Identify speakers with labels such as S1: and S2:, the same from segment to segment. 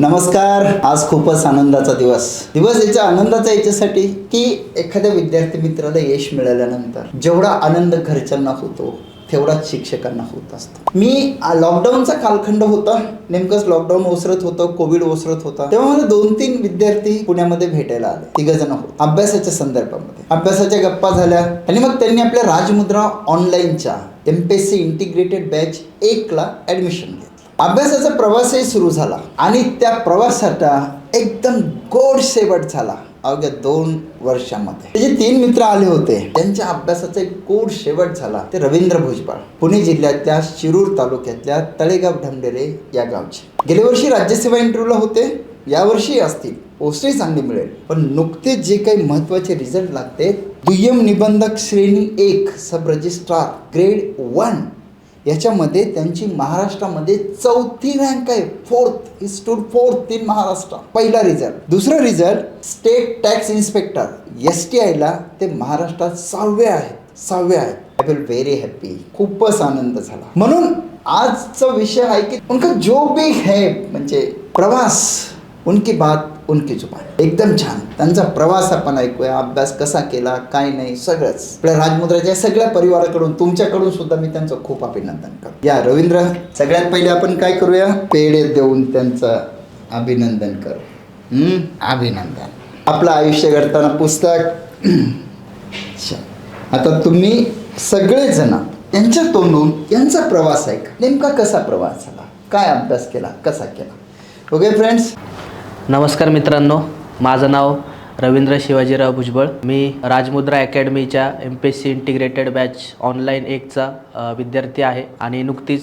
S1: नमस्कार आज खूपच आनंदाचा दिवस. दिवस याच्या आनंदाचा याच्यासाठी की एखाद्या विद्यार्थी मित्राला यश मिळाल्यानंतर जेवढा आनंद घरच्यांना होतो तेवढाच शिक्षकांना होत असतो. मी लॉकडाऊनचा कालखंड होता. नेमकंच लॉकडाऊन ओसरत होतं कोविड ओसरत होता. तेव्हा मला दोन तीन विद्यार्थी पुण्यामध्ये भेटायला आले. तिघ जण होत अभ्यासाच्या संदर्भामध्ये. अभ्यासाच्या गप्पा झाल्या आणि मग त्यांनी आपल्या राजमुद्रा ऑनलाईनच्या M P S C integrated batch एकला ॲडमिशन घेतलं. अभ्यासाचा प्रवासही सुरू झाला आणि त्या प्रवासाचा एकदम गोड शेवट झाला अवघ्या दोन वर्षामध्ये. त्याचे जे तीन मित्र आले होते त्यांच्या अभ्यासाचा एक गोड शेवट झाला. ते रवींद्र भुजबळ पुणे जिल्ह्यातल्या शिरूर तालुक्यातल्या तळेगाव ढमडेरे या गावचे. गेल्या वर्षी राज्यसेवा इंटरव्ह्यूला होते. यावर्षी असतील. पोस्टही चांगली मिळेल. पण नुकतेच जे काही महत्त्वाचे रिझल्ट लागते दुय्यम निबंधक श्रेणी एक सब रजिस्ट्रार ग्रेड वन याच्यामध्ये त्यांची महाराष्ट्रामध्ये चौथी रँक आहे. फोर्थ ही स्टूड फोर्थ इन महाराष्ट्र. पहिला रिझल्ट दुसरा result state tax inspector S T आयला ते महाराष्ट्रात सहावे आहेत. सहावे आहेत. आय विल व्हेरी हॅपी खूपच आनंद झाला. म्हणून आजचा विषय आहे की उनका जो भी है म्हणजे प्रवास उनकी बात उनकी जुबान. एकदम छान. त्यांचा प्रवास आपण ऐकूया अभ्यास कसा केला काय नाही सगळंच. आपल्या राजमुद्राच्या सगळ्या परिवाराकडून तुमच्याकडून सुद्धा मी त्यांचं खूप अभिनंदन करतो. या रवींद्र सगळ्यात पहिले आपण काय करूया? पेढे देऊन त्यांचं अभिनंदन करू. हम्म? अभिनंदन. आपलं आयुष्य घडताना पुस्तक. आता तुम्ही सगळेजण यांच्या तोंडून यांचा प्रवास ऐका. नेमका कसा प्रवास झाला? काय अभ्यास केला? कसा केला? ओके फ्रेंड्स
S2: नमस्कार मित्रांनो माझं नाव रवींद्र शिवाजीराव भुजबळ. मी Rajmudra अकॅडमीच्या M P S C integrated batch online एकचा विद्यार्थी आहे आणि नुकतीच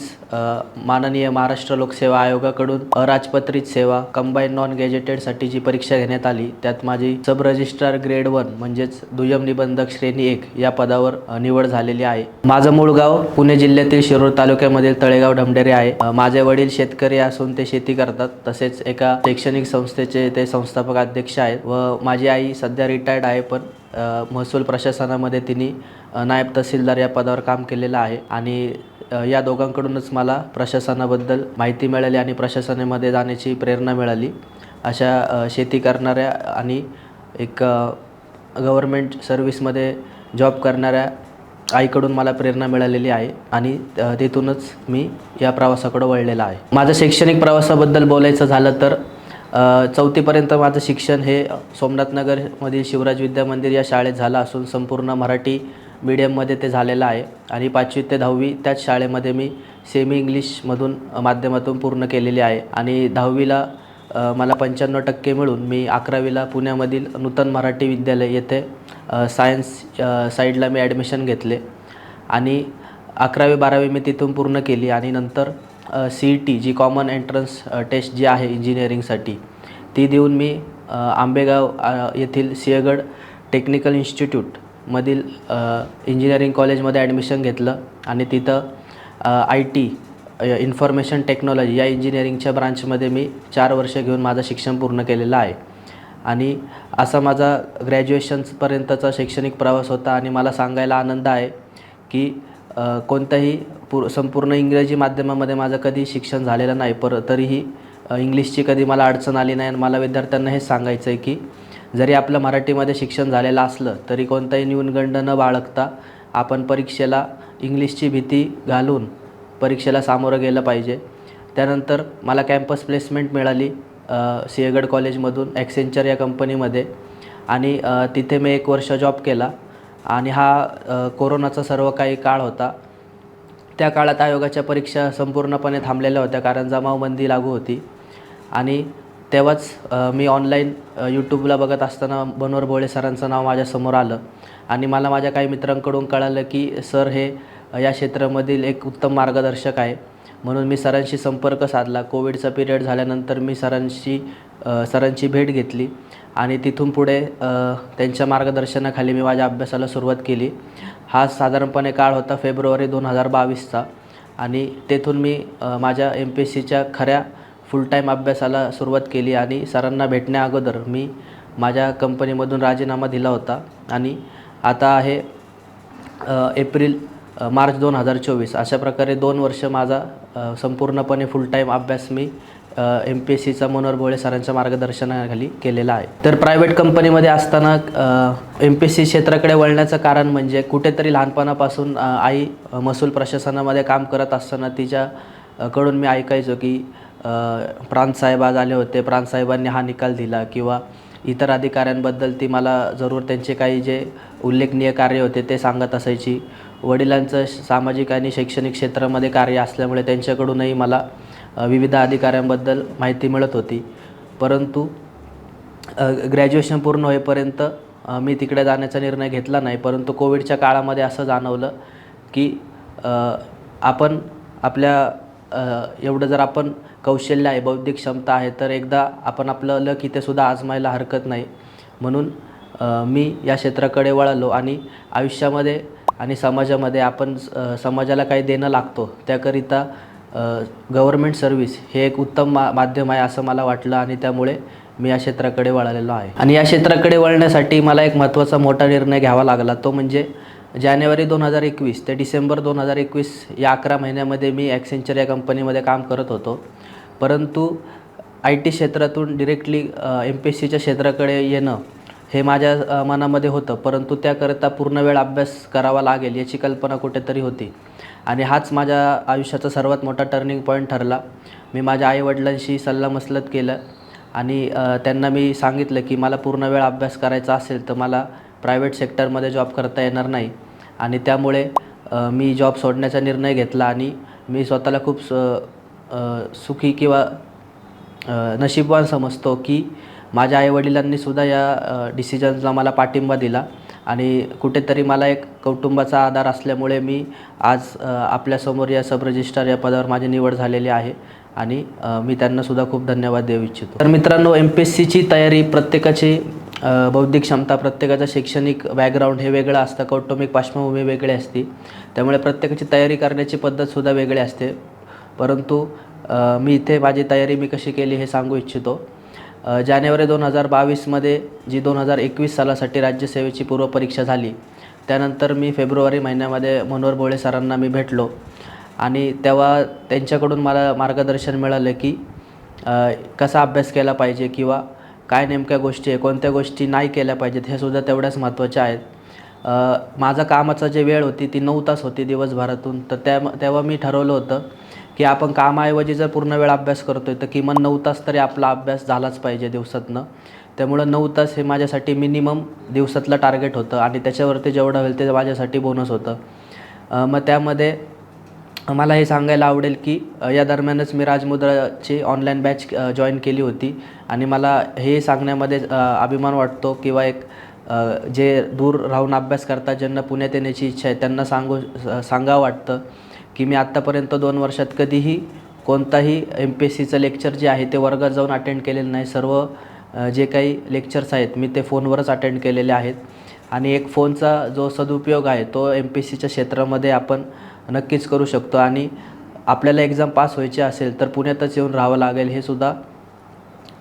S2: माननीय महाराष्ट्र लोकसेवा आयोगाकडून अराजपत्रित सेवा कंबाईन नॉन गॅजेटेडसाठी जी परीक्षा घेण्यात आली त्यात माझी सब रजिस्ट्रार ग्रेड वन म्हणजेच दुय्यम निबंधक श्रेणी एक या पदावर निवड झालेली आहे. माझं मूळ गाव पुणे जिल्ह्यातील शिरूर तालुक्यामधील तळेगाव ढमढेरे आहे. माझे वडील शेतकरी असून ते शेती करतात तसेच एका शैक्षणिक संस्थेचे ते संस्थापक अध्यक्ष आहेत व माझी आई सध्या रिटायर्ड आहे पण महसूल प्रशासनामध्ये तिने नायब तहसीलदार या पदावर काम केलेलं आहे आणि या दोघांकडूनच मला प्रशासनाबद्दल माहिती मिळाली आणि प्रशासनामध्ये जाण्याची प्रेरणा मिळाली. अशा शेती करणाऱ्या आणि एक गव्हर्मेंट सर्व्हिसमध्ये जॉब करणाऱ्या आईकडून मला प्रेरणा मिळालेली आहे आणि तिथूनच मी या प्रवासाकडं वळलेला आहे. माझं शैक्षणिक प्रवासाबद्दल बोलायचं झालं तर चौथीपर्यंत माझं शिक्षण हे सोमनाथनगरमधील शिवराज विद्या मंदिर या शाळेत झालं असून संपूर्ण मराठी मीडियममध्ये ते झालेलं आहे. आणि पाचवी ते दहावी त्याच शाळेमध्ये मी सेमी इंग्लिशमधून माध्यमातून पूर्ण केलेली आहे. आणि दहावीला मला पंच्याण्णव टक्के मिळून मी अकरावीला पुण्यामधील नूतन मराठी विद्यालय येथे सायन्स साईडला मी ॲडमिशन घेतले. आणि अकरावी बारावी मी तिथून पूर्ण केली. आणि नंतर सी ई टी जी कॉमन एंट्रन्स टेस्ट जी आहे इंजिनिअरिंगसाठी ती देऊन मी आंबेगाव येथील सिंहगड टेक्निकल इन्स्टिट्यूटमधील इंजिनिअरिंग कॉलेजमध्ये ॲडमिशन घेतलं आणि तिथं आय टी इन्फॉर्मेशन टेक्नॉलॉजी या इंजिनिअरिंगच्या ब्रांचमध्ये मी चार वर्ष घेऊन माझं शिक्षण पूर्ण केलेलं आहे. आणि असा माझा ग्रॅज्युएशन्सपर्यंतचा शैक्षणिक प्रवास होता आणि मला सांगायला आनंद आहे की कोणत्याही पूर संपूर्ण इंग्रजी माध्यमामध्ये माझं कधी शिक्षण झालेलं नाही. पर तरीही इंग्लिशची कधी मला अडचण आली नाही आणि मला विद्यार्थ्यांना हेच सांगायचं आहे की जरी आपलं मराठीमध्ये शिक्षण झालेलं असलं तरी कोणताही न्यूनगंड न बाळगता आपण परीक्षेला इंग्लिशची भीती घालून परीक्षेला सामोरं गेलं पाहिजे. त्यानंतर मला कॅम्पस प्लेसमेंट मिळाली सिंहगड कॉलेजमधून ॲक्सेंचर या कंपनीमध्ये. आणि तिथे मी एक वर्ष जॉब केला. आणि हा कोरोनाचा सर्व काही काळ होता. त्या काळात आयोगाच्या परीक्षा संपूर्णपणे थांबलेल्या होत्या कारण जमावबंदी लागू होती. आणि तेव्हाच मी ऑनलाईन यूट्यूबला बघत असताना बनोर भोळे सरांचं नाव माझ्यासमोर आलं. आणि मला माझ्या काही मित्रांकडून कळालं की सर हे या क्षेत्रामधील एक उत्तम मार्गदर्शक आहे. म्हणून मी सरांशी संपर्क साधला. कोविडचा पिरियड झाल्यानंतर मी सरांशी सरांची भेट घेतली. आणि तिथून पुढे त्यांच्या मार्गदर्शनाखाली मी माझ्या अभ्यासाला सुरुवात केली. हा साधारणपणे काळ होता फेब्रुवारी दोन हजार बावीसचा आणि तेथून मी माझ्या एम पी एस सीच्या खऱ्या फुल टाईम अभ्यासाला सुरुवात केली आणि सरांना भेटण्या अगोदर मी माझ्या कंपनीमधून राजीनामा दिला होता. आणि आता आहे एप्रिल मार्च दोन हजार चोवीस. अशा प्रकारे दोन वर्ष माझा संपूर्णपणे फुल टाईम अभ्यास मी एम पी एस सीचा मनोहर भोळे सरांच्या मार्गदर्शनाखाली केलेला आहे. तर प्रायव्हेट कंपनीमध्ये असताना एम पी एस सी क्षेत्राकडे वळण्याचं कारण म्हणजे कुठेतरी लहानपणापासून आई महसूल प्रशासनामध्ये काम करत असताना तिच्या कडून मी ऐकायचो की अ, प्रांतसाहेब आज आले होते. प्रांतसाहेबांनी हा निकाल दिला किंवा इतर अधिकाऱ्यांबद्दल ती मला जरूर त्यांचे काही जे उल्लेखनीय कार्य होते ते सांगत असायची. वडिलांचं श- सामाजिक आणि शैक्षणिक क्षेत्रामध्ये कार्य असल्यामुळे त्यांच्याकडूनही मला विविध अधिकाऱ्यांबद्दल माहिती मिळत होती. परंतु ग्रॅज्युएशन पूर्ण होईपर्यंत मी तिकडे जाण्याचा निर्णय घेतला नाही. परंतु कोविडच्या काळामध्ये असं जाणवलं की आपण आपल्या एवढं जर आपण कौशल्य आहे बौद्धिक क्षमता आहे तर एकदा आपण आपलं लक इथेसुद्धा आजमायला हरकत नाही. म्हणून मी या क्षेत्राकडे वळालो आणि आयुष्यामध्ये आणि समाजामध्ये आपण समाजाला काही देणं लागतो. त्याकरिता गव्हर्मेंट सर्व्हिस हे एक उत्तम मा माध्यम आहे असं मला वाटलं आणि त्यामुळे मी या क्षेत्राकडे वळालेलो आहे. आणि या क्षेत्राकडे वळण्यासाठी मला एक महत्त्वाचा मोठा निर्णय घ्यावा लागला. तो म्हणजे जानेवारी दोन हजार एकवीस ते डिसेंबर दोन हजार एकवीस या अकरा महिन्यामध्ये मी ॲक्सेंचर या कंपनीमध्ये काम करत होतो. परंतु आय टी क्षेत्रातून डिरेक्टली एम पी एस सीच्या क्षेत्राकडे येणं हे माझ्या मनामध्ये होतं. परंतु त्याकरता पूर्ण वेळ अभ्यास करावा लागेल याची कल्पना कुठेतरी होती. आणि हाच माझ्या आयुष्याचा सर्वात मोठा टर्निंग पॉईंट ठरला. मी माझ्या आईवडिलांशी सल्लामसलत केलं आणि त्यांना मी सांगितलं की मला पूर्ण वेळ अभ्यास करायचा असेल तर मला प्रायव्हेट सेक्टरमध्ये जॉब करता येणार नाही. आणि त्यामुळे मी जॉब सोडण्याचा निर्णय घेतला आणि मी स्वतःला खूप स सुखी किंवा नशीबवान समजतो की माझ्या आईवडिलांनीसुद्धा या डिसिजन्सला मला पाठिंबा दिला. आणि कुठेतरी मला एक कौटुंबाचा आधार असल्यामुळे मी आज आपल्यासमोर या सब रजिस्ट्रार या पदावर माझी निवड झालेली आहे आणि मी त्यांनासुद्धा खूप धन्यवाद देऊ इच्छितो. तर मित्रांनो एम पी एस सीची तयारी प्रत्येकाची बौद्धिक क्षमता प्रत्येकाचं शैक्षणिक बॅकग्राऊंड हे वेगळं असतं कौटुंबिक पार्श्वभूमी वेगळी असते. त्यामुळे प्रत्येकाची तयारी करण्याची पद्धतसुद्धा वेगळी असते. परंतु मी इथे माझी तयारी मी कशी केली हे सांगू इच्छितो. जानेवारी दोन हजार बावीसमध्ये जी दोन हजार एकवीस सालासाठी राज्यसेवेची पूर्वपरीक्षा झाली त्यानंतर मी फेब्रुवारी महिन्यामध्ये मनोहर भोळे सरांना मी भेटलो. आणि तेव्हा त्यांच्याकडून मला मार्गदर्शन मिळालं की कसा अभ्यास केला पाहिजे किंवा काय नेमक्या गोष्टी आहे कोणत्या गोष्टी नाही केल्या पाहिजेत हे सुद्धा तेवढ्याच महत्त्वाच्या आहेत. माझा कामाचा जे वेळ होती ती नऊ तास होती दिवसभरातून. तर त्या तेव्हा मी ठरवलं होतं की आपण कामाऐवजी जर पूर्ण वेळ अभ्यास करतो आहे तर किमान नऊ तास तरी आपला अभ्यास झालाच पाहिजे दिवसातनं. त्यामुळं नऊ तास हे माझ्यासाठी मिनिमम दिवसातलं टार्गेट होतं आणि त्याच्यावरती जेवढं होईल ते माझ्यासाठी बोनस होतं. मग त्यामध्ये मला हे सांगायला आवडेल की या दरम्यानच मी राजमुद्राची ऑनलाईन बॅच जॉईन केली होती आणि मला हे सांगण्यामध्ये अभिमान वाटतो किंवा एक जे दूर राहून अभ्यास करतात ज्यांना पुण्यात येण्याची इच्छा आहे त्यांना सांगू सांगावं वाटतं. की मी आत्तापर्यंत दोन वर्षात कधीही कोणताही एम पी एस सीचं लेक्चर जे आहे ते वर्गात जाऊन अटेंड केलेलं नाही. सर्व जे काही लेक्चर्स आहेत मी ते फोनवरच अटेंड केलेले आहेत. आणि एक फोनचा जो सदुपयोग आहे तो एम पी एस सीच्या क्षेत्रामध्ये आपण नक्कीच करू शकतो. आणि आपल्याला एक्झाम पास व्हायची असेल तर पुण्यातच येऊन राहावं लागेल हे सुद्धा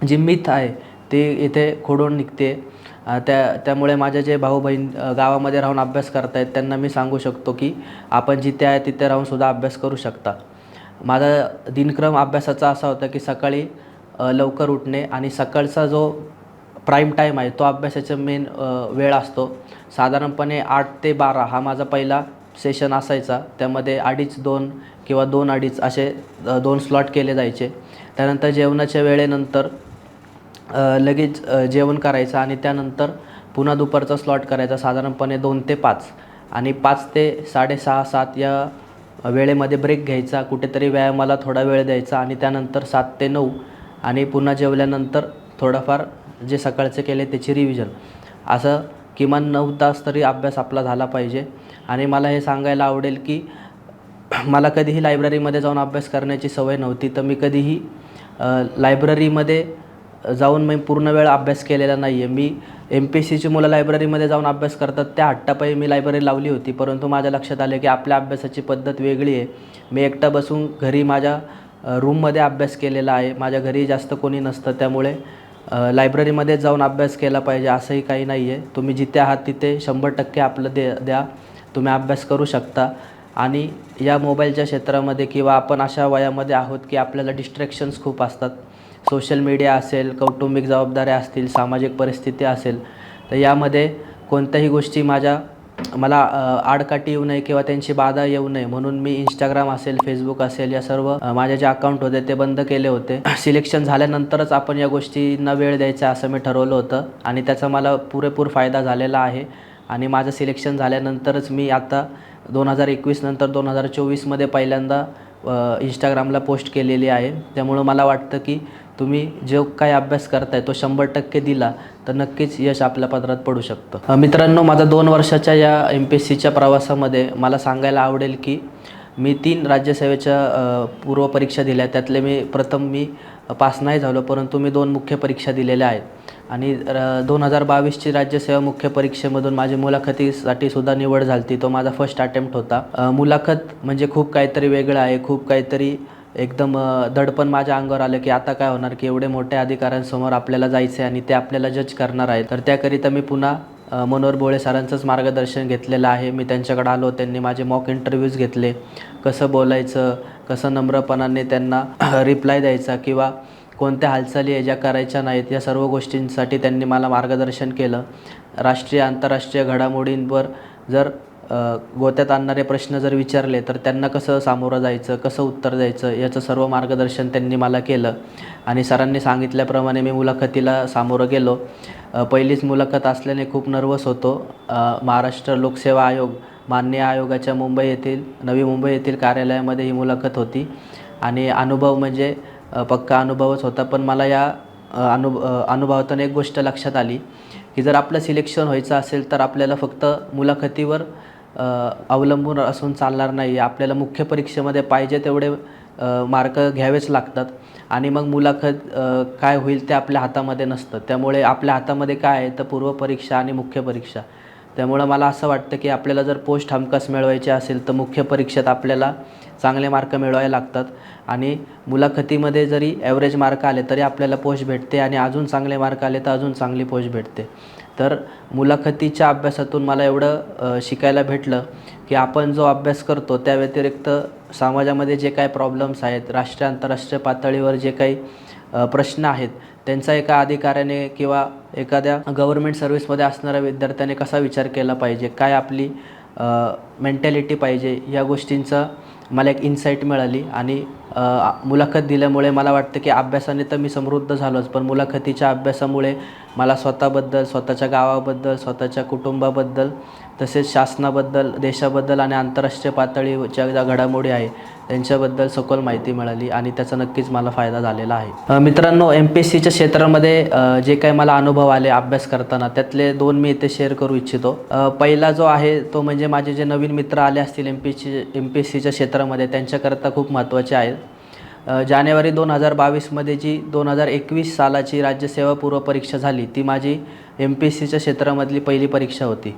S2: जी मिथ आहे ते इथे खोडून निघते. त्या त्यामुळे माझे जे भाऊ बहीण गावामध्ये राहून अभ्यास करत आहेत त्यांना मी सांगू शकतो की आपण जिथे आहे तिथे राहूनसुद्धा अभ्यास करू शकता. माझा दिनक्रम अभ्यासाचा असा होता की सकाळी लवकर उठणे आणि सकाळचा जो प्राईम टाईम आहे तो अभ्यासाचा मेन वेळ असतो. साधारणपणे आठ ते बारा हा माझा पहिला सेशन असायचा. त्यामध्ये अडीच दोन किंवा दोन अडीच असे दोन स्लॉट केले जायचे. त्यानंतर जेवणाच्या वेळेनंतर लगेच जेवण करायचं आणि त्यानंतर पुन्हा दुपारचा स्लॉट करायचा. साधारणपणे दोन ते पाच. आणि पाच ते साडेसहा सात या वेळेमध्ये ब्रेक घ्यायचा. कुठेतरी व्यायामाला थोडा वेळ द्यायचा आणि त्यानंतर सात ते नऊ. आणि पुन्हा जेवल्यानंतर थोडंफार जे सकाळचे केले त्याची रिव्हिजन असं किमान नऊ तास तरी अभ्यास आपला झाला पाहिजे. आणि मला हे सांगायला आवडेल की मला कधीही लायब्ररीमध्ये जाऊन अभ्यास करण्याची सवय नव्हती. तर मी कधीही लायब्ररीमध्ये जाऊन मी पूर्ण वेळ अभ्यास केलेला नाही आहे मी एम पी एस सीची मुलं लायब्ररीमध्ये जाऊन अभ्यास करतात. त्या हट्टापायी मी लायब्ररी लावली होती. परंतु माझ्या लक्षात आले की आपल्या अभ्यासाची पद्धत वेगळी आहे. मी एकटा बसून घरी माझ्या रूममध्ये अभ्यास केलेला आहे. माझ्या घरी जास्त कोणी नसतं. त्यामुळे लायब्ररीमध्ये जाऊन अभ्यास केला पाहिजे असंही काही नाही आहे तुम्ही जिथे आहात तिथे शंभर टक्के आपलं दे द्या. तुम्ही अभ्यास करू शकता. आणि या मोबाईलच्या क्षेत्रामध्ये किंवा आपण अशा वयामध्ये आहोत की आपल्याला डिस्ट्रॅक्शन्स खूप असतात. सोशल मीडिया असेल कौटुंबिक जबाबदाऱ्या असतील सामाजिक परिस्थिती असेल तर यामध्ये कोणत्याही गोष्टी माझ्या मला आडकाठी येऊ नये किंवा त्यांची बाधा येऊ नये. म्हणून मी इंस्टाग्राम असेल फेसबुक असेल या सर्व माझे जे अकाउंट होते ते बंद केले होते. सिलेक्शन झाल्यानंतरच आपण या गोष्टींना वेळ द्यायचा असं मी ठरवलं होतं आणि त्याचा मला पुरेपूर फायदा झालेला आहे. आणि माझं सिलेक्शन झाल्यानंतरच मी आता दोन हजार एकवीस नंतर दोन हजार चोवीसमध्ये पहिल्यांदा इंस्टाग्रामला पोस्ट केलेली आहे. त्यामुळं मला वाटतं की तुम्ही जो काही अभ्यास करताय तो शंभर टक्के दिला तर नक्कीच यश आपल्या पदरात पडू शकतं. मित्रांनो माझा दोन वर्षाच्या या एम पी एस सीच्या प्रवासामध्ये मला सांगायला आवडेल की मी तीन राज्यसेवेच्या पूर्वपरीक्षा दिल्या. त्यातले मी प्रथम मी पास नाही झालो परंतु मी दोन मुख्य परीक्षा दिलेल्या आहेत. आणि दोन हजार बावीसची राज्यसेवा मुख्य परीक्षेमधून माझी मुलाखतीसाठी सुद्धा निवड झाली होती तो माझा फर्स्ट अटेम्प्ट होता. मुलाखत म्हणजे खूप काहीतरी वेगळं आहे खूप काहीतरी एकदम दडपण माझ्या अंगावर आलं की आता काय होणार की एवढे मोठ्या अधिकाऱ्यांसमोर आपल्याला जायचं आहे आणि ते आपल्याला जज करणार आहेत. तर त्याकरिता मी पुन्हा मनोहर भोळे सरांचंच मार्गदर्शन घेतलेलं आहे. मी त्यांच्याकडे आलो त्यांनी माझे मॉक इंटरव्ह्यूज घेतले. कसं बोलायचं कसं नम्रपणाने त्यांना रिप्लाय द्यायचा किंवा कोणत्या हालचाली आहे ज्या करायच्या नाहीत या सर्व गोष्टींसाठी त्यांनी मला मार्गदर्शन केलं. राष्ट्रीय आंतरराष्ट्रीय घडामोडींवर जर गोत्यात आणणारे प्रश्न जर विचारले तर त्यांना कसं सामोरं जायचं कसं उत्तर द्यायचं याचं सर्व मार्गदर्शन त्यांनी मला केलं. आणि सरांनी सांगितल्याप्रमाणे मी मुलाखतीला सामोरं गेलो. पहिलीच मुलाखत असल्याने खूप नर्वस होतो. महाराष्ट्र लोकसेवा आयोग मान्य आयोगाच्या मुंबई येथील नवी मुंबई येथील कार्यालयामध्ये ही मुलाखत होती. आणि अनुभव म्हणजे पक्का अनुभवच होता. पण मला या अनु अनुभवातून एक गोष्ट लक्षात आली की जर आपलं सिलेक्शन व्हायचं असेल तर आपल्याला फक्त मुलाखतीवर अवलंबून असून चालणार नाही आपल्याला मुख्य परीक्षेमध्ये पाहिजे तेवढे मार्क घ्यावेच लागतात. आणि मग मुलाखत काय होईल ते आपल्या हातामध्ये नसतं. त्यामुळे आपल्या हातामध्ये काय आहे तर पूर्वपरीक्षा आणि मुख्य परीक्षा. त्यामुळं मला असं वाटतं की आपल्याला जर पोस्ट हमखास मिळवायचे असेल तर मुख्य परीक्षेत आपल्याला चांगले मार्क मिळवावे लागतात. आणि मुलाखतीमध्ये जरी ॲव्हरेज मार्क आले तरी आपल्याला पोस्ट भेटते आणि अजून चांगले मार्क आले तर अजून चांगली पोस्ट भेटते. तर मुलाखतीच्या अभ्यासातून मला एवढं शिकायला भेटलं की आपण जो अभ्यास करतो त्या व्यतिरिक्त समाजामध्ये जे काही प्रॉब्लेम्स आहेत राष्ट्रीय आंतरराष्ट्रीय पातळीवर जे काही प्रश्न आहेत त्यांचा एका अधिकाऱ्याने किंवा एखाद्या गव्हर्मेंट सर्व्हिसमध्ये असणाऱ्या विद्यार्थ्याने कसा विचार केला पाहिजे? काय आपली मेंटॅलिटी पाहिजे? या गोष्टींचा मला एक इन्साईट मिळाली आणि मुलाखत दिल्यामुळे मला वाटतं की अभ्यासाने तर मी समृद्ध झालोच पण मुलाखतीच्या अभ्यासामुळे मला स्वतःबद्दल स्वतःच्या गावाबद्दल स्वतःच्या कुटुंबाबद्दल तसेच शासनाबद्दल देशाबद्दल आणि आंतरराष्ट्रीय पातळीच्या ज्या घडामोडी आहे त्यांच्याबद्दल सखोल माहिती मिळाली आणि त्याचा नक्कीच मला फायदा झालेला आहे. मित्रांनो एम पी एस सीच्या क्षेत्रामध्ये जे काही मला अनुभव आले अभ्यास करताना त्यातले दोन मी इथे शेअर करू इच्छितो. पहिला जो आहे तो म्हणजे माझे जे नवीन मित्र आले असतील M P C M P S सीच्या क्षेत्रामध्ये त्यांच्याकरता खूप महत्त्वाचे आहेत. जानेवारी दोन हजार बावीसमध्ये जी दोन हजार एकवीस सालाची राज्यसेवा पूर्व परीक्षा झाली ती माझी एम पी एस सीच्या क्षेत्रामधली पहिली परीक्षा होती.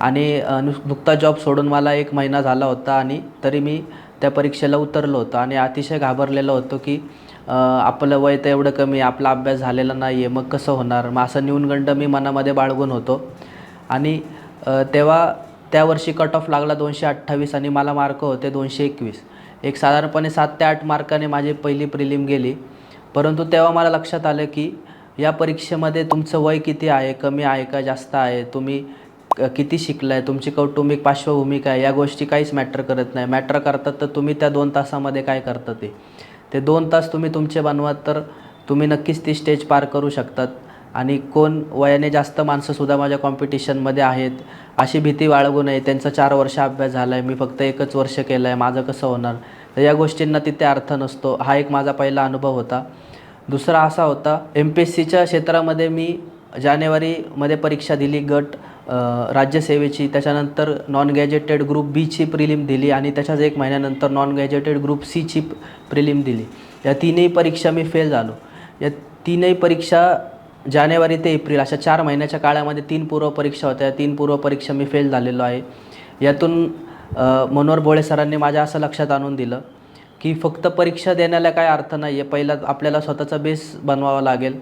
S2: आणि नु नुकता जॉब सोडून मला एक महिना झाला होता आणि तरी मी त्या परीक्षेला उतरलो होतो आणि अतिशय घाबरलेलो होतो की आपलं वय तर एवढं कमी आपला अभ्यास झालेला नाही आहे मग कसं होणार? मग असं न्यूनगंड मी मनामध्ये बाळगून होतो. आणि तेव्हा त्या वर्षी कट ऑफ लागला दोनशे अठ्ठावीस आणि मला मार्क होते दोनशे एकवीस. एक साधारणपणे सात ते आठ मार्काने माझी पहिली प्रिलिम गेली. परंतु तेव्हा मला लक्षात आलं की या परीक्षेमध्ये तुमचं वय किती आहे कमी आहे का जास्त आहे तुम्ही किती किती शिकलाय तुमची कौटुंबिक पार्श्वभूमी काय या गोष्टी काहीच मॅटर करत नाही. मॅटर करतात तर तुम्ही त्या दोन तासामध्ये काय करता ते? ते दोन तास तुम्ही तुमचे बनवा तर तुम्ही नक्कीच ती स्टेज पार करू शकतात. आणि कोण वयाने जास्त माणसंसुद्धा माझ्या कॉम्पिटिशनमध्ये आहेत अशी भीती बाळगू नये. त्यांचा चार वर्ष अभ्यास झाला आहे मी फक्त एकच वर्ष केलं आहे माझं कसं होणार? तर या गोष्टींना तिथे अर्थ नसतो. हा एक माझा पहिला अनुभव होता. दुसरा असा होता एम पी एस सीच्या क्षेत्रामध्ये मी जानेवारीमध्ये परीक्षा दिली गट राज्यसेवेची. त्याच्यानंतर नॉन गॅजेटेड ग्रुप बीची प्रिलिम दिली आणि त्याच्याच एक महिन्यानंतर नॉन गॅजेटेड ग्रुप सीची प्रिलिम दिली. या तीनही परीक्षा मी फेल झालो. या तीनही परीक्षा जानेवारी ते एप्रिल अशा चार महिन्याच्या काळामध्ये तीन पूर्व परीक्षा होत्या. तीन पूर्व परीक्षा मी फेल झालेलो आहे. यातून मनोहर भोळे सरांनी माझ्या असं लक्षात आणून दिलं की फक्त परीक्षा देण्याला काय अर्थ नाही आहे पहिला आपल्याला स्वतःचा बेस बनवावा लागेल.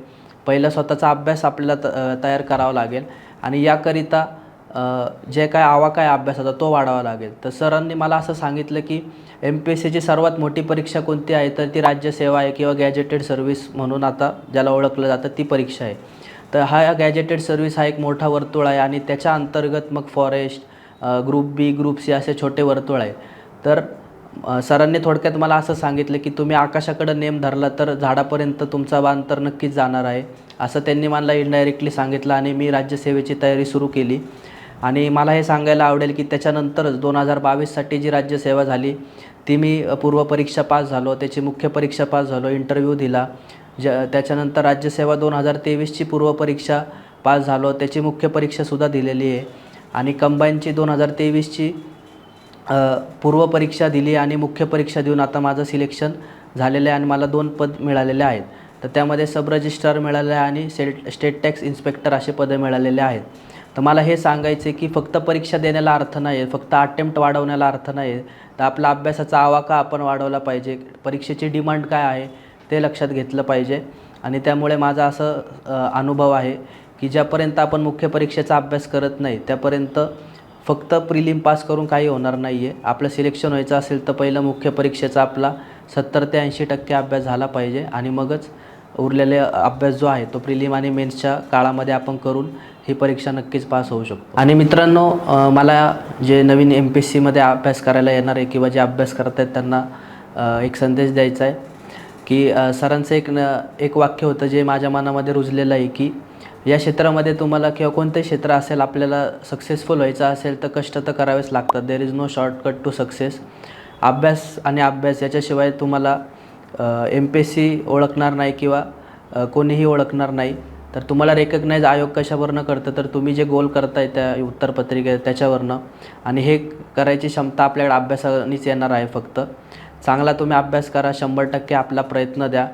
S2: पहिला स्वतःचा अभ्यास आपल्याला त तयार करावा लागेल. आणि याकरिता जे काय आवाका आहे अभ्यासाचा तो वाढावा लागेल. तर सरांनी मला असं सांगितलं की एम पी एस सीची सर्वात मोठी परीक्षा कोणती आहे? तर ती राज्यसेवा आहे किंवा गॅजेटेड सर्व्हिस म्हणून आता ज्याला ओळखलं जातं ती परीक्षा आहे. तर हा गॅजेटेड सर्व्हिस हा एक मोठा वर्तुळ आहे आणि त्याच्या अंतर्गत मग forest group B group C असे छोटे वर्तुळ आहे. तर सरांनी थोडक्यात मला असं सांगितलं की तुम्ही आकाशाकडं नेम धरला तर झाडापर्यंत तुमचा बाण तर नक्कीच जाणार आहे असं त्यांनी मला इनडायरेक्टली सांगितलं आणि मी राज्यसेवेची तयारी सुरू केली. आणि मला हे सांगायला आवडेल की त्याच्यानंतरच दोन हजार बावीससाठी जी राज्यसेवा झाली ती मी पूर्वपरीक्षा पास झालो त्याची मुख्य परीक्षा पास झालो इंटरव्ह्यू दिला. ज त्याच्यानंतर राज्यसेवा दोन हजार तेवीसची पूर्वपरीक्षा पास झालो त्याची मुख्य परीक्षासुद्धा दिलेली आहे. आणि कंबाईनची दोन हजार तेवीसची पूर्वपरीक्षा दिली आणि मुख्य परीक्षा देऊन आता माझं सिलेक्शन झालेलं आहे आणि मला दोन पद मिळालेले आहेत. तर त्यामध्ये सब रजिस्ट्रार मिळाले आहे आणि सेट स्टेट टॅक्स इन्स्पेक्टर असे पदं मिळालेले आहेत. तर मला हे सांगायचं आहे की फक्त परीक्षा देण्याला अर्थ नाही आहे फक्त अटेम्प्ट वाढवण्याला अर्थ नाही आहे तर आपला अभ्यासाचा आवाका आपण वाढवला पाहिजे. परीक्षेची डिमांड काय आहे ते लक्षात घेतलं पाहिजे. आणि त्यामुळे माझा असं अनुभव आहे की ज्यापर्यंत आपण मुख्य परीक्षेचा अभ्यास करत नाही त्यापर्यंत फक्त प्रिलिम पास करून काही होणार नाही आहे आपलं सिलेक्शन व्हायचं असेल तर पहिलं मुख्य परीक्षेचा आपला सत्तर ते ऐंशी टक्के अभ्यास झाला पाहिजे. आणि मगच उरलेले अभ्यास जो आहे तो प्रिलिम आणि मेन्सच्या काळामध्ये आपण करून ही परीक्षा नक्कीच पास होऊ शकतो. आणि मित्रांनो मला जे नवीन एम पी एस सीमध्ये अभ्यास करायला येणार आहे किंवा जे अभ्यास करत आहेत त्यांना एक संदेश द्यायचा आहे की सरांचं एक न एक वाक्य होतं जे माझ्या मनामध्ये रुजलेलं आहे की या क्षेत्रामध्ये तुम्हाला किंवा कोणतंही क्षेत्र असेल आपल्याला सक्सेसफुल व्हायचं असेल तर कष्ट तर करावेच लागतात. There is no shortcut to success अभ्यास आणि अभ्यास याच्याशिवाय तुम्हाला एम पी एस सी ओळखणार नाही किंवा कोणीही ओळखणार नाही तर तुम्हाला रेकग्नाईज आयोग कशावरनं करतं? तर तुम्ही जे गोल करताय त्या उत्तरपत्रिके त्याच्यावरनं. आणि हे करायची क्षमता आपल्याकडे अभ्यासानेच येणार आहे फक्त. चांगला तुम्ही अभ्यास करा शंभर टक्के आपला प्रयत्न द्या.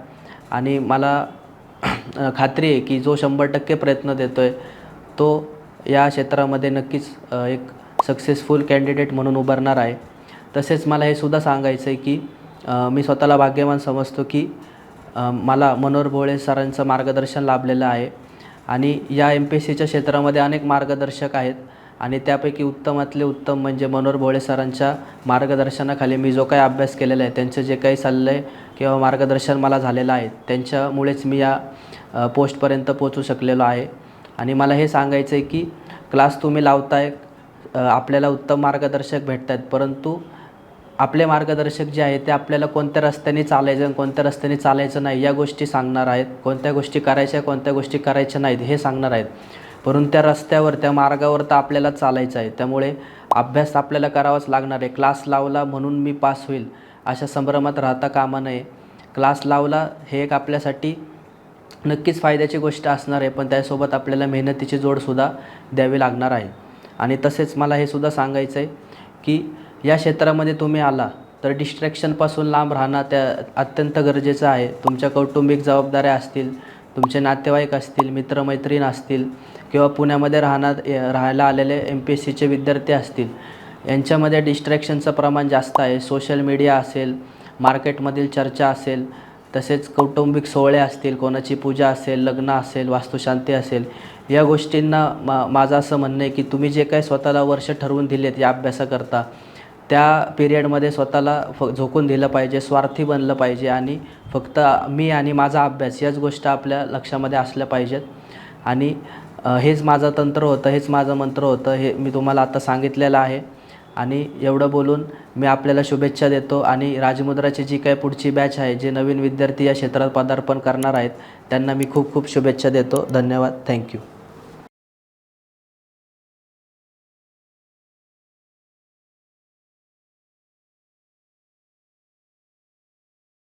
S2: आणि मला खात्री आहे की जो शंभर टक्के प्रयत्न देतो आहे तो या क्षेत्रामध्ये नक्कीच एक सक्सेसफुल कॅन्डिडेट म्हणून उभारणार आहे. तसेच मला हे सुद्धा सांगायचं आहे की मी स्वतःला भाग्यवान समजतो की मला मनोहर भोळे सरांचं मार्गदर्शन लाभलेलं आहे. आणि या एम पी एस सीच्या क्षेत्रामध्ये अनेक मार्गदर्शक आहेत. आणि त्यापैकी उत्तमातले उत्तम म्हणजे मनोहर भोळे सरांच्या मार्गदर्शनाखाली मी जो काही अभ्यास केलेला आहे त्यांचे जे काही सल्ले किंवा मार्गदर्शन मला झालेलं आहे त्यांच्यामुळेच मी या पोस्टपर्यंत पोचू शकलेलो आहे. आणि मला हे सांगायचं आहे की क्लास तुम्ही लावताय आपल्याला उत्तम मार्गदर्शक भेटत आहेत परंतु आपले मार्गदर्शक जे आहेत ते आपल्याला कोणत्या रस्त्याने चालायचं आणि कोणत्या रस्त्याने चालायचं नाही या गोष्टी सांगणार आहेत. कोणत्या गोष्टी करायच्या कोणत्या गोष्टी करायच्या नाहीत हे सांगणार आहेत. परंतु त्या रस्त्यावर त्या मार्गावर तर आपल्याला चालायचं आहे. त्यामुळे अभ्यास आपल्याला करावाच लागणार आहे. क्लास लावला म्हणून मी पास होईल अशा संभ्रमात राहता कामा नये. क्लास लावला हे एक आपल्यासाठी नक्कीच फायद्याची गोष्ट असणार आहे पण त्यासोबत आपल्याला मेहनतीची जोडसुद्धा द्यावी लागणार आहे. आणि तसेच मला हे सुद्धा सांगायचं आहे की या क्षेत्रामध्ये तुम्ही आला तर डिस्ट्रॅक्शनपासून लांब राहणं त्या अत्यंत गरजेचं आहे. तुमच्या कौटुंबिक जबाबदाऱ्या असतील तुमचे नातेवाईक असतील मित्रमैत्रीण असतील किंवा पुण्यामध्ये राहणार राहायला आलेले एम पी एस सीचे विद्यार्थी असतील यांच्यामध्ये डिस्ट्रॅक्शनचं प्रमाण जास्त आहे. सोशल मीडिया असेल मार्केटमधील चर्चा असेल तसेच कौटुंबिक सोहळे असतील कोणाची पूजा असेल लग्न असेल वास्तुशांती असेल या गोष्टींना मा माझं असं म्हणणं आहे की तुम्ही जे काही स्वतःला वर्ष ठरवून दिलेत या अभ्यासाकरता त्या पिरियडमध्ये स्वतःला फ झोकून दिलं पाहिजे स्वार्थी बनलं पाहिजे आणि फक्त मी आणि माझा अभ्यास याच गोष्ट आपल्या लक्षामध्ये असल्या पाहिजेत. आणि हेच माझं तंत्र होतं हेच माझं मंत्र होतं हे मी तुम्हाला आता सांगितलेलं आहे. आणि एवढं बोलून मी आपल्याला शुभेच्छा देतो आणि राजमुद्राची जी काही पुढची बॅच आहे जे नवीन विद्यार्थी या क्षेत्रात पदार्पण करणार आहेत त्यांना मी खूप खूप शुभेच्छा देतो. धन्यवाद. थँक्यू